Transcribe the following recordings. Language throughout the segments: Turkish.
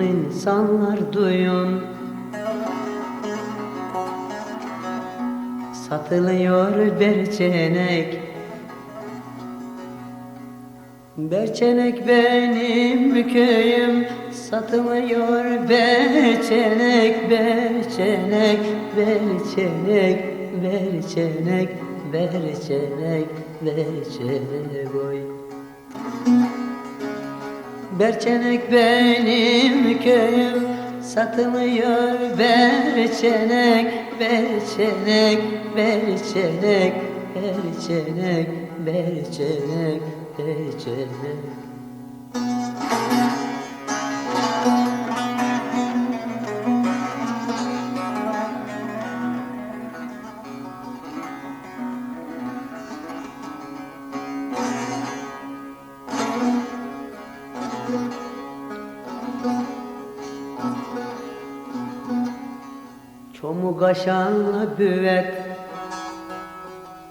insanlar duyun Satılıyor berçenek Berçenek benim köyüm. Satılıyor berçenek Berçenek, berçenek Berçenek, berçenek Berçenek oy Berçenek benim köyüm Satılıyor berçenek Berçenek, berçenek Berçenek, berçenek Berçenek Çomu kaşanlı büvet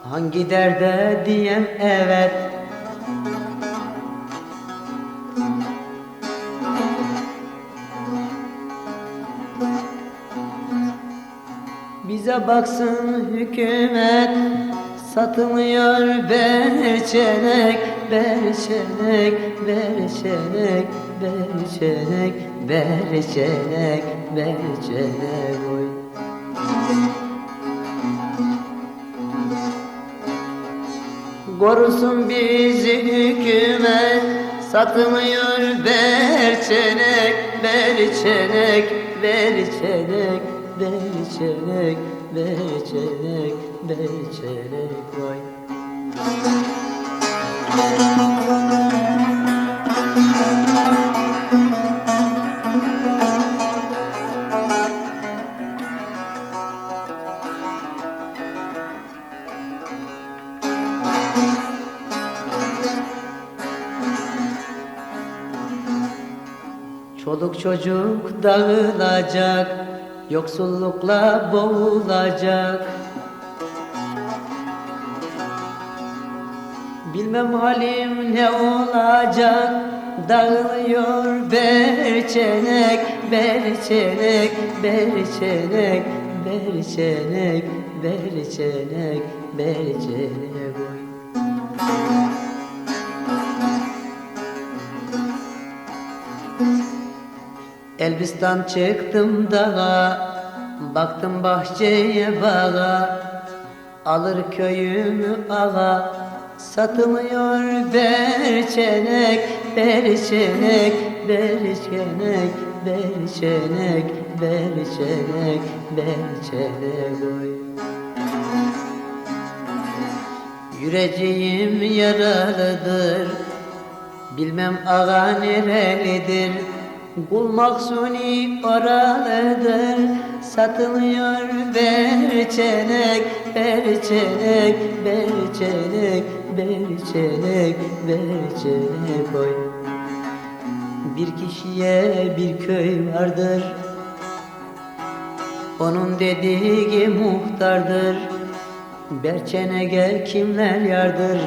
Hangi derde diyen evet. Bize baksın hükümet Satılıyor berçenek Berçenek, berçenek Berçenek, berçenek Berçenek oy Korusun bizi hükümet Satılıyor berçenek Berçenek, berçenek Berçenek, berçenek Berçenek vay Çoluk çocuk dağılacak Yoksullukla boğulacak. Bilmem halim ne olacak Dağılıyor berçenek Berçenek, berçenek Berçenek, berçenek Berçenek. oy Elbistan çıktım dağa Baktım bahçeye bağa. Alır köyümü ağa Satılıyor berçenek Berçenek, berçenek Berçenek, berçenek Berçenek oy. Yüreceğim yaralıdır Bilmem ağa nerelidir Kul maksuni oralıdır Satılıyor berçenek Berçenek, berçenek Berçenek, berçenek oy. Bir kişiye bir köy vardır. Onun dediği muhtardır. Berçenege kimler yardır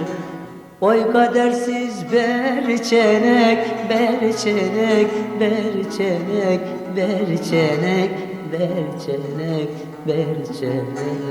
Oy kadersiz berçenek, berçenek, berçenek, berçenek, berçenek, berçenek.